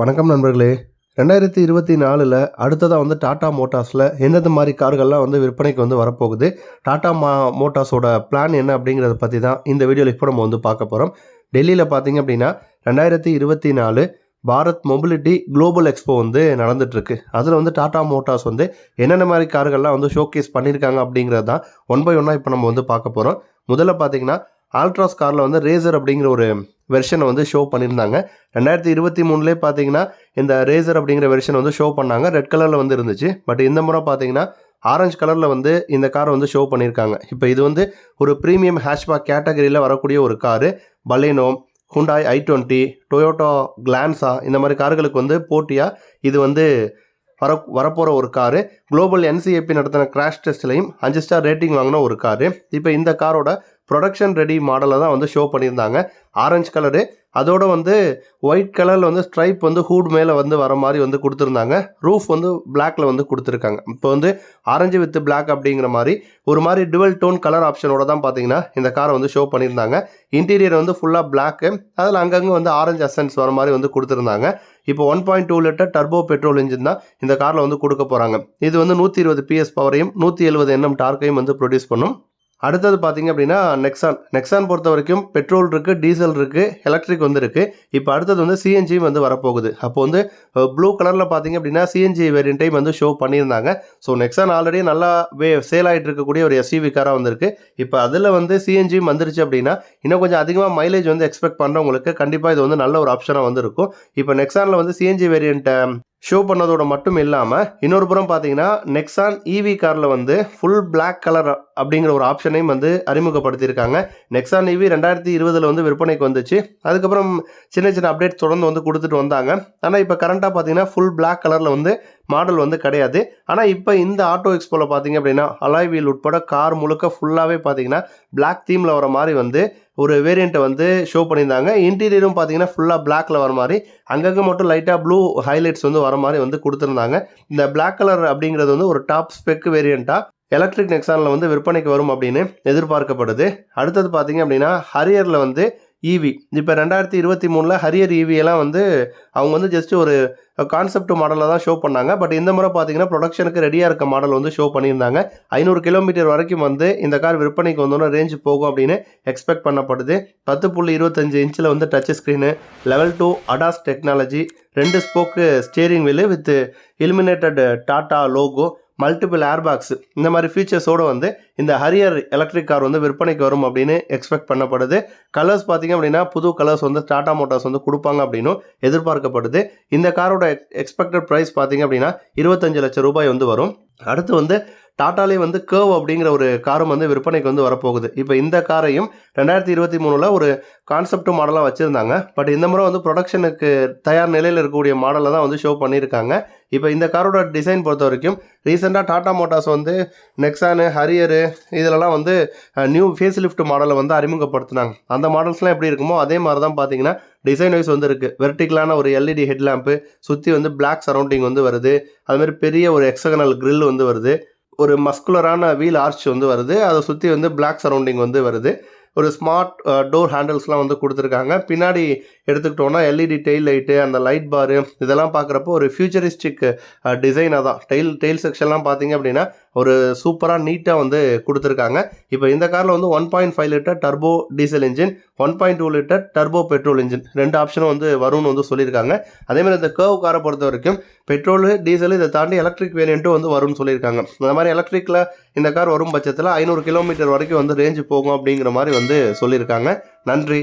வணக்கம் நண்பர்களே. ரெண்டாயிரத்தி இருபத்தி நாலில் அடுத்ததாக வந்து டாடா மோட்டார்ஸில் எந்தெந்த மாதிரி கார்கள்லாம் வந்து விற்பனைக்கு வந்து வரப்போகுது? டாடா மா மோட்டார்ஸோட பிளான் என்ன அப்படிங்கிறத பற்றி தான் இந்த வீடியோவில் இப்போ நம்ம வந்து பார்க்க போகிறோம் டெல்லியில் பார்த்தீங்க அப்படின்னா ரெண்டாயிரத்தி இருபத்தி நாலு பாரத் மொபிலிட்டி குளோபல் எக்ஸ்போ வந்து நடந்துட்டுருக்கு. அதில் வந்து டாடா மோட்டார்ஸ் வந்து என்னென்ன மாதிரி கார்கள்லாம் வந்து ஷோகேஸ் பண்ணியிருக்காங்க அப்படிங்கிறது தான் ஒன் பை ஒன்னாக இப்போ நம்ம வந்து பார்க்க போகிறோம் முதல்ல பார்த்தீங்கன்னா ஆல்ட்ராஸ் காரில் வந்து ரேசர் அப்படிங்கிற ஒரு வெர்ஷனை வந்து ஷோ பண்ணியிருந்தாங்க. ரெண்டாயிரத்தி இருபத்தி மூணுலேயே பார்த்தீங்கன்னா இந்த ரேசர் அப்படிங்கிற வெர்ஷன் வந்து ஷோ பண்ணாங்க. ரெட் கலரில் வந்து இருந்துச்சு. பட் இந்த முறை பார்த்தீங்கன்னா ஆரஞ்சு கலரில் வந்து இந்த காரை வந்து ஷோ பண்ணியிருக்காங்க. இப்போ இது வந்து ஒரு ப்ரீமியம் ஹேஷ்பேக் கேட்டகரியில் வரக்கூடிய ஒரு car Baleno Hyundai i twenty Toyota Glanza இந்த மாதிரி கார்களுக்கு வந்து போட்டியாக இது வந்து வர வரப்போகிற ஒரு காரு குளோபல் என்சிஏபி நடத்தின கிராஷ் டெஸ்ட்லையும் அஞ்சு ஸ்டார் ரேட்டிங் வாங்கின ஒரு காரு இப்போ இந்த காரோட ப்ரொடக்ஷன் ரெடி மாடலை தான் வந்து ஷோ பண்ணியிருந்தாங்க. ஆரஞ்சு கலரு அதோடு வந்து ஒயிட் கலரில் வந்து ஸ்ட்ரைப் வந்து ஹூட் மேலே வந்து வர மாதிரி வந்து கொடுத்துருந்தாங்க. ரூஃப் வந்து பிளாக்ல வந்து கொடுத்துருக்காங்க. இப்போ வந்து ஆரஞ்சு வித் பிளாக் அப்படிங்கிற மாதிரி ஒரு மாதிரி டுவெல் டோன் கலர் ஆப்ஷனோட தான் பார்த்தீங்கன்னா இந்த காரை வந்து ஷோ பண்ணியிருந்தாங்க. இன்டீரியர் வந்து ஃபுல்லாக பிளாக்கு அதில் அங்கங்கே வந்து ஆரஞ்சு அசன்ஸ் வர மாதிரி வந்து கொடுத்துருந்தாங்க. இப்போ one point two litre turbo petrol engine தான் இந்த காரில் வந்து கொடுக்க போகிறாங்க இது வந்து நூற்றி இருபது பிஎஸ் பவரையும் நூற்றி எழுபது என்எம் டார்க்கையும் வந்து ப்ரொடியூஸ் பண்ணும். அடுத்தது பார்த்தீங்க அப்படின்னா நெக்ஸான் நெக்ஸான் பொறுத்த வரைக்கும் பெட்ரோல் இருக்குது டீசல் இருக்குது எலக்ட்ரிக் வந்து இருக்குது இப்போ அடுத்தது வந்து சிஎன்ஜியும் வந்து வரப்போகுது. அப்போ வந்து ப்ளூ கலரில் பார்த்தீங்க அப்படின்னா சிஎன்ஜி வேரியண்ட்டையும் வந்து ஷோ பண்ணியிருந்தாங்க. ஸோ நெக்ஸான் ஆல்ரெடி நல்லா வே சேல் ஆகிட்டு இருக்கக்கூடிய ஒரு எஸ்யூவி காராக வந்திருக்கு. இப்போ அதில் வந்து சிஎன்ஜியும் வந்துருச்சு அப்படின்னா இன்னும் கொஞ்சம் அதிகமாக மைலேஜ் வந்து எக்ஸ்பெக்ட் பண்ணுறவங்களுக்கு கண்டிப்பாக இது வந்து நல்ல ஒரு ஆப்ஷனாக வந்து இருக்கும் இப்போ நெக்ஸானில் வந்து சிஎன்ஜி வேரியண்ட்டை ஷோ பண்ணதோட மட்டும் இல்லாமல் இன்னொரு புறம் பார்த்தீங்கன்னா நெக்ஸான் இவி காரில் வந்து ஃபுல் பிளாக் கலர் அப்படிங்கிற ஒரு ஆப்ஷனையும் வந்து அறிமுகப்படுத்தியிருக்காங்க. நெக்ஸான் இவி ரெண்டாயிரத்தி இருபதில் வந்து விற்பனைக்கு வந்துச்சு. அதுக்கப்புறம் சின்ன சின்ன அப்டேட் தொடர்ந்து வந்து கொடுத்துட்டு வந்தாங்க. ஆனால் இப்போ கரண்ட்டாக பார்த்தீங்கன்னா ஃபுல் பிளாக் கலரில் வந்து மாடல் வந்து கிடையாது. ஆனால் இப்போ இந்த ஆட்டோ எக்ஸ்போவில் பார்த்தீங்க அப்படின்னா அலாய் வீல் உட்பட கார் முழுக்க ஃபுல்லாகவே பார்த்தீங்கன்னா பிளாக் தீமில் வர மாதிரி வந்து ஒரு வேரியண்ட்டை வந்து ஷோ பண்ணியிருந்தாங்க. இன்டீரியரும் பார்த்தீங்கன்னா ஃபுல்லாக பிளாக்ல வர மாதிரி அங்கங்கே மட்டும் லைட்டாக ப்ளூ ஹைலைட்ஸ் வந்து வர மாதிரி வந்து கொடுத்துருந்தாங்க. இந்த பிளாக் கலர் அப்படிங்கிறது வந்து ஒரு டாப் ஸ்பெக் வேரியண்ட்டாக எலக்ட்ரிக் நெக்ஸானில் வந்து விற்பனைக்கு வரும் அப்படின்னு எதிர்பார்க்கப்படுது. அடுத்தது பார்த்தீங்க அப்படின்னா ஹரியரில் வந்து ஈவி இப்போ ரெண்டாயிரத்தி இருபத்தி மூணில் ஹரியர் ஈவி எல்லாம் வந்து அவங்க வந்து ஜஸ்ட் ஒரு கான்செப்ட் மாடலில் தான் ஷோ பண்ணாங்க. பட் இந்த முறை பார்த்தீங்கன்னா ப்ரொடக்ஷனுக்கு ரெடியாக இருக்க மாடல் வந்து ஷோ பண்ணியிருந்தாங்க. ஐநூறு கிலோமீட்டர் வரைக்கும் வந்து இந்த கார் விற்பனைக்கு வந்தோன்னா ரேஞ்ச் போகும் அப்படின்னு எக்ஸ்பெக்ட் பண்ணப்படுது. பத்து புள்ளி இருபத்தஞ்சு இன்ச்சில் வந்து touch screen level two ADAS technology ரெண்டு spoke steering wheel with illuminated Tata logo multiple airbags இந்த மாதிரி ஃபீச்சர்ஸோடு வந்து இந்த ஹரியர் எலக்ட்ரிக் கார் வந்து விற்பனைக்கு வரும் அப்படின்னு எக்ஸ்பெக்ட் பண்ணப்படுது. கலர்ஸ் பார்த்தீங்க அப்படின்னா புது கலர்ஸ் வந்து டாடா மோட்டார்ஸ் வந்து கொடுப்பாங்க அப்படின்னும் எதிர்பார்க்கப்படுது. இந்த காரோட எக்ஸ்பெக்டட் ப்ரைஸ் பார்த்தீங்க அப்படின்னா இருபத்தஞ்சு லட்சம் ரூபாய் வந்து வரும். அடுத்து வந்து டாட்டாலே வந்து கேர்வ் அப்படிங்கிற ஒரு காரும் வந்து விற்பனைக்கு வந்து வரப்போகுது. இப்போ இந்த காரையும் ரெண்டாயிரத்தி இருபத்தி மூணில் ஒரு கான்செப்ட் மாடலாக வச்சுருந்தாங்க. பட் இந்த முறை வந்து ப்ரொடக்ஷனுக்கு தயார் நிலையில் இருக்கக்கூடிய மாடலை தான் வந்து ஷோ பண்ணியிருக்காங்க. இப்போ இந்த காரோட டிசைன் பொறுத்த வரைக்கும் ரீசெண்டாக டாடா மோட்டார்ஸ் வந்து நெக்ஸானு ஹரியரு இதிலலாம் வந்து நியூ ஃபேஸ் லிஃப்ட் மாடலை வந்து அறிமுகப்படுத்தினாங்க. அந்த மாடல்ஸ்லாம் எப்படி இருக்குமோ அதே மாதிரி தான் பார்த்தீங்கன்னா டிசைன் வைஸ் வந்து இருக்குது வெர்டிக்கலான ஒரு எல்இடி ஹெட் லேம்ப்பு சுற்றி வந்து பிளாக் சரௌண்டிங் வந்து வருது. அதுமாதிரி பெரிய ஒரு எக்ஸகனல் கிரில் வந்து வருது. ஒரு மஸ்குலரான வீல் ஆர்ச் வந்து வருது. அதை சுற்றி வந்து பிளாக் சரௌண்டிங் வந்து வருது. ஒரு ஸ்மார்ட் டோர் ஹேண்டில்ஸ்லாம் வந்து கொடுத்துருக்காங்க. பின்னாடி எடுத்துக்கிட்டோன்னா எல்இடி டெயில் லைட்டு அந்த லைட் பாரு இதெல்லாம் பார்க்குறப்போ ஒரு ஃபியூச்சரிஸ்டிக் டிசைனாக தான் டெயில் டெயில் செக்ஷன்லாம் பார்த்தீங்க அப்படின்னா ஒரு சூப்பராக நீட்டாக வந்து கொடுத்துருக்காங்க. இப்போ இந்த காரில் வந்து one point five litre turbo diesel engine one point two litre turbo petrol engine ரெண்டு ஆப்ஷனும் வந்து வரும்னு வந்து சொல்லியிருக்காங்க. அதேமாதிரி இந்த கர்வ் காரை பொறுத்த வரைக்கும் பெட்ரோலு டீசல் இதை தாண்டி எலக்ட்ரிக் வேரியண்ட்டும் வந்து வரும்னு சொல்லியிருக்காங்க. அந்த மாதிரி எலக்ட்ரிக்கில் இந்த கார் வரும் பட்சத்தில் ஐநூறு கிலோமீட்டர் வரைக்கும் வந்து ரேஞ்சு போகும் அப்படிங்கிற மாதிரி வந்து சொல்லியிருக்காங்க. நன்றி.